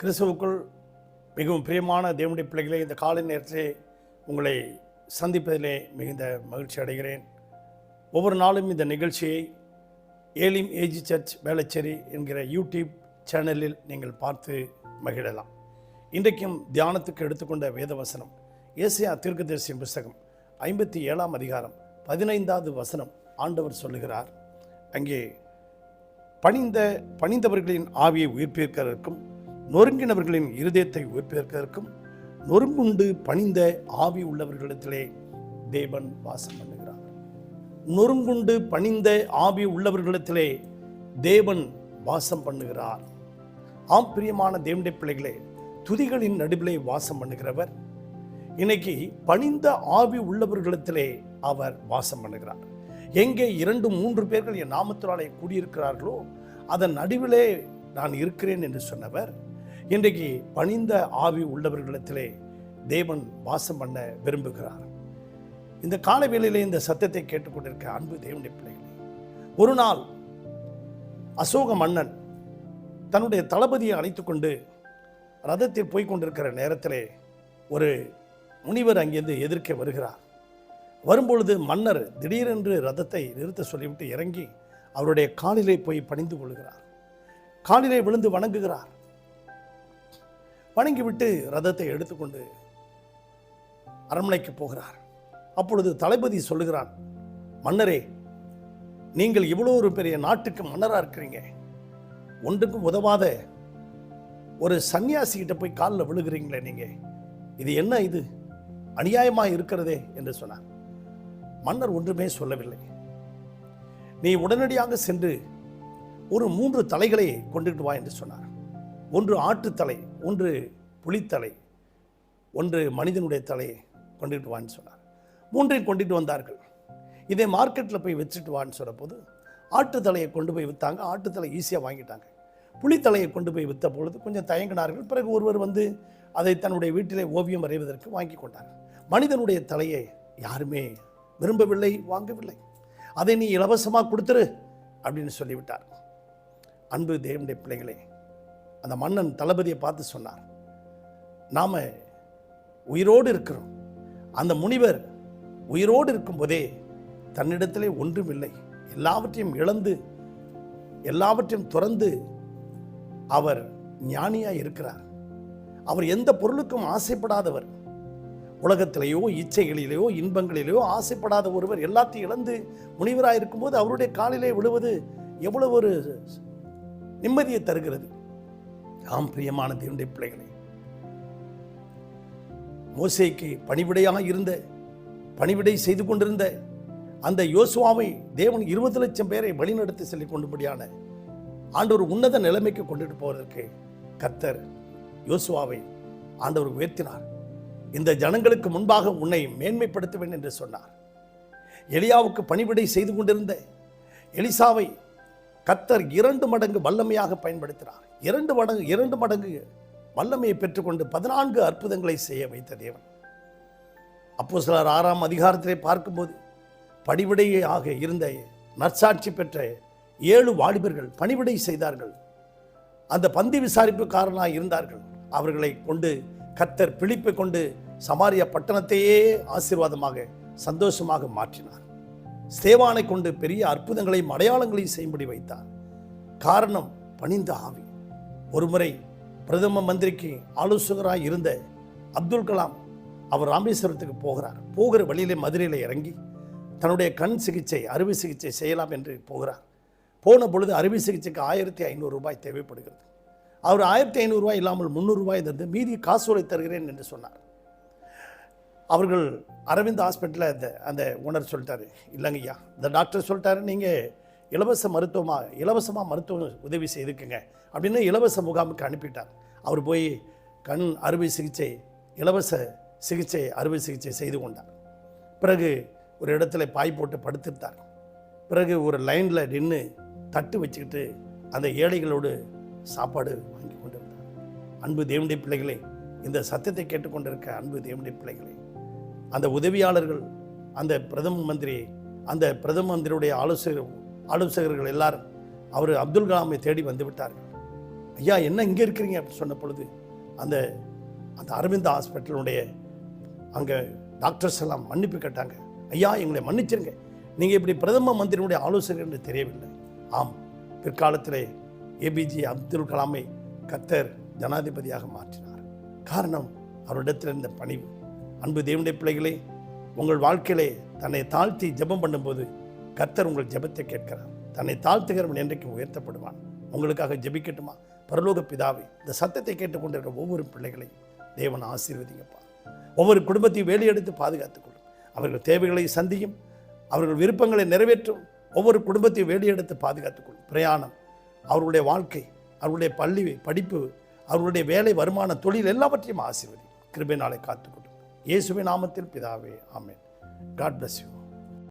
கிறிஸ்துவுக்குள் மிகவும் பிரியமான தேவனுடைய பிள்ளைகளே இந்த காலை நேரத்திலே உங்களை சந்திப்பதிலே மிகுந்த மகிழ்ச்சி அடைகிறேன். ஒவ்வொரு நாளும் இந்த நிகழ்ச்சியை ஏலிம் ஏஜி சர்ச் வேளச்சேரி என்கிற யூடியூப் சேனலில் நீங்கள் பார்த்து மகிழலாம். இன்றைக்கும் தியானத்துக்கு எடுத்துக்கொண்ட வேதவசனம் ஏசியா தீர்க்கதரிசியின் புஸ்தகம் ஐம்பத்தி ஏழாம் அதிகாரம் பதினைந்தாவது வசனம் ஆண்டவர் சொல்லுகிறார். அங்கே பணிந்த பணிந்தவர்களின் ஆவியை உயிர்ப்பிக்கிறதற்கும் நொறுங்கினவர்களின் இருதயத்தை உயிர்ப்பிக்கிறதற்கும் நொறுங்குண்டு பணிந்த ஆவி உள்ளவர்களிடத்திலே தேவன் வாசம் பண்ணுகிறார். நொறுங்குண்டு பணிந்த ஆவி உள்ளவர்களிடத்திலே தேவன் வாசம் பண்ணுகிறார். ஆம் பிரியமான தேவனுடைய பிள்ளைகளே துதிகளின் நடுவிலே வாசம் பண்ணுகிறவர் இன்னைக்கு பணிந்த ஆவி உள்ளவர்களிடத்திலே அவர் வாசம் பண்ணுகிறார். எங்கே இரண்டு மூன்று பேர்கள் என் நாமத்தினாலே கூடியிருக்கிறார்களோ அதன் நடுவிலே நான் இருக்கிறேன் என்று சொன்னவர் இன்றைக்கு பணிந்த ஆவி உள்ளவர்களிடத்திலே தேவன் வாசம் பண்ண விரும்புகிறார். இந்த கால வேளையிலே இந்த சத்தத்தை கேட்டுக்கொண்டிருக்க அன்பு தேவனுடைய பிள்ளைகளே ஒரு நாள் அசோக மன்னன் தன்னுடைய தளபதியை அழைத்து கொண்டு ரதத்தில் போய்கொண்டிருக்கிற நேரத்திலே ஒரு முனிவர் அங்கிருந்து எதிர்க்க வருகிறார். வரும்பொழுது மன்னர் திடீரென்று ரதத்தை நிறுத்த சொல்லிவிட்டு இறங்கி அவருடைய காலிலே போய் பணிந்து கொள்கிறார். காலிலே விழுந்து வணங்குகிறார். வணங்கிவிட்டு ரதத்தை எடுத்துக்கொண்டு அரண்மனைக்கு போகிறார். அப்பொழுது தளபதி சொல்லுகிறான் மன்னரே நீங்கள் இவ்வளோ ஒரு பெரிய நாட்டுக்கு மன்னராக இருக்கிறீங்க. ஒன்றுக்கும் உதவாத ஒரு சன்னியாசிகிட்ட போய் காலில் விழுகிறீங்களே நீங்கள் இது என்ன இது? அநியாயமாக இருக்கிறதே? என்று சொன்னார். மன்னர் ஒன்றுமே சொல்லவில்லை. நீ உடனடியாக சென்று ஒரு மூன்று தலைகளை கொண்டுகிட்டு வா என்று சொன்னார். ஒன்று ஆட்டுத்தலை ஒன்று புலித்தலை ஒன்று மனிதனுடைய தலையை கொண்டுட்டு வான்னு சொன்னார். மூன்றையும் கொண்டுட்டு வந்தார்கள். இதே மார்க்கெட்டில் போய் வச்சுட்டு வான்னு சொன்னபோது ஆட்டுத்தலையை கொண்டு போய் விற்றாங்க ஆட்டுத்தலை ஈஸியாக வாங்கிட்டாங்க. புலித்தலையை கொண்டு போய் விற்ற பொழுது கொஞ்சம் தயங்கினார்கள். பிறகு ஒருவர் வந்து அதை தன்னுடைய வீட்டிலே ஓவியம் வரைவதற்கு வாங்கி கொண்டார். மனிதனுடைய தலையை யாருமே விரும்பவில்லை வாங்கவில்லை. அதை நீ இலவசமாக கொடுத்துரு அப்படின்னு சொல்லிவிட்டார். அன்பு தேவனுடைய பிள்ளைகளே அந்த மன்னன் தளபதியை பார்த்து சொன்னார் நாம் உயிரோடு இருக்கிறோம். அந்த முனிவர் உயிரோடு இருக்கும்போதே தன்னிடத்திலே ஒன்றும் இல்லை எல்லாவற்றையும் இழந்து எல்லாவற்றையும் துறந்து அவர் ஞானியாக இருக்கிறார். அவர் எந்த பொருளுக்கும் ஆசைப்படாதவர். உலகத்திலேயோ இச்சைகளிலேயோ இன்பங்களிலேயோ ஆசைப்படாத ஒருவர் எல்லாத்தையும் இழந்து முனிவராக இருக்கும்போது அவருடைய காலிலே விழுவது எவ்வளவு ஒரு நிம்மதியை தருகிறது. ஆம் பிரியமான தேவனுடைய பிள்ளைகளே. மோசைக்கு பணிவிடையாக இருந்த பணிவிடை செய்து கொண்டிருந்த அந்த யோசுவாவை தேவன் இருபது லட்சம் பேரை வழிநடத்தி செல்லி கொண்டுபடியான ஆண்டவர் உன்னத நிலைமைக்கு கொண்டுட்டு போவதற்கு கத்தர் யோசுவாவை ஆண்டவர் உயர்த்தினார். இந்த ஜனங்களுக்கு முன்பாக உன்னை மேன்மைப்படுத்துவேன் என்று சொன்னார். எலியாவுக்கு பணிவிடை செய்து கொண்டிருந்த எலிசாவை கத்தர் இரண்டு மடங்கு வல்லமையாக பயன்படுத்தினார். இரண்டு மடங்கு இரண்டு மடங்கு வல்லமையை பெற்றுக்கொண்டு பதினான்கு அற்புதங்களை செய்ய வைத்த தேவன். அப்போ சிலர் ஆறாம் அதிகாரத்திலே பார்க்கும்போது படிவிடையாக இருந்த நற்சாட்சி பெற்ற ஏழு வாலிபர்கள் பணிவிடை செய்தார்கள். அந்த பந்தி விசாரிப்புக்காரனாக இருந்தார்கள். அவர்களை கொண்டு கத்தர் பிழிப்பை கொண்டு சமாரிய பட்டணத்தையே ஆசீர்வாதமாக சந்தோஷமாக மாற்றினார். ஸ்தேவானை கொண்டு பெரிய அற்புதங்களையும் அடையாளங்களையும் செய்யும்படி வைத்தார். காரணம் பணிந்த ஆவி. ஒருமுறை பிரதம மந்திரிக்கு ஆலோசகராக இருந்த அப்துல் கலாம் அவர் ராமேஸ்வரத்துக்கு போகிறார். போகிற வழியிலே மதுரையில் இறங்கி தன்னுடைய கண் சிகிச்சை அறுவை சிகிச்சை செய்யலாம் என்று போகிறார். போன பொழுது அறுவை சிகிச்சைக்கு ஆயிரத்தி ஐநூறு ரூபாய் தேவைப்படுகிறது. அவர் ஆயிரத்தி ஐநூறுரூவாய் இல்லாமல் முந்நூறுரூவாய் தந்து மீதி காசோலை தருகிறேன் என்று சொன்னார். அவர்கள் அரவிந்த் ஹாஸ்பிட்டலில் அந்த அந்த ஓனர் சொல்லிட்டாரு இல்லைங்கய்யா இந்த டாக்டர் சொல்லிட்டாரு நீங்கள் இலவச மருத்துவமாக இலவசமாக மருத்துவம் உதவி செய்துக்குங்க அப்படின்னு இலவச முகாமுக்கு அனுப்பிட்டார். அவர் போய் கண் அறுவை சிகிச்சை இலவச சிகிச்சை அறுவை சிகிச்சை செய்து கொண்டார். பிறகு ஒரு இடத்துல பாய் போட்டு படுத்திருந்தார். பிறகு ஒரு லைனில் நின்று தட்டு வச்சுக்கிட்டு அந்த ஏழைகளோடு சாப்பாடு வாங்கி கொண்டிருந்தார். அன்பு தேவனுடைய பிள்ளைகளே இந்த சத்தத்தை கேட்டுக்கொண்டிருக்க அன்பு தேவனுடைய பிள்ளைகளே அந்த உதவியாளர்கள் அந்த பிரதம மந்திரி அந்த பிரதம மந்திரியுடைய ஆலோசகர் ஆலோசகர்கள் எல்லாரும் அவர் அப்துல் கலாமை தேடி வந்து விட்டார்கள். ஐயா என்ன இங்கே இருக்கிறீங்க? அப்படின்னு சொன்ன பொழுது அந்த அந்த அரவிந்த் ஹாஸ்பிட்டலுடைய அங்கே டாக்டர்ஸ் எல்லாம் மன்னிப்பு கேட்டாங்க. ஐயா எங்களை மன்னிச்சிருங்க. நீங்கள் இப்படி பிரதம மந்திரியுடைய ஆலோசகர் என்று தெரியவில்லை. ஆம் பிற்காலத்திலே ஏபிஜே அப்துல் கலாமை கத்தர் ஜனாதிபதியாக மாற்றினார். காரணம் அவரிடத்தில் இருந்த பணிவு. அன்பு தேவனுடைய பிள்ளைகளே உங்கள் வாழ்க்கையிலே தன்னை தாழ்த்தி ஜெபம் பண்ணும்போது கர்த்தர் உங்கள் ஜெபத்தை கேட்கிறார். தன்னை தாழ்த்துகிறவன் என்றைக்கு உயர்த்தப்படுவான். உங்களுக்காக ஜெபிக்கட்டுமா? பரலோக பிதாவே இந்த சத்தத்தை கேட்டுக்கொண்டிருக்கிற ஒவ்வொரு பிள்ளைகளையும் தேவன் ஆசீர்வதிங்கப்பா. ஒவ்வொரு குடும்பத்தையும் வேலையெடுத்து பாதுகாத்துக்கொள்ளும். அவர்கள் தேவைகளை சந்தியும் அவர்கள் விருப்பங்களை நிறைவேற்றும் ஒவ்வொரு குடும்பத்தையும் வேலையெடுத்து பாதுகாத்துக்கொள்ளும். பிரயாணம் அவர்களுடைய வாழ்க்கை அவர்களுடைய பள்ளி படிப்பு அவர்களுடைய வேலை வருமான தொழில் எல்லாவற்றையும் ஆசீர்வதி கிருபை நாளை காத்துக்கொள்ளும். இயேசுவின் நாமத்தில் பிதாவே ஆமேன். God bless you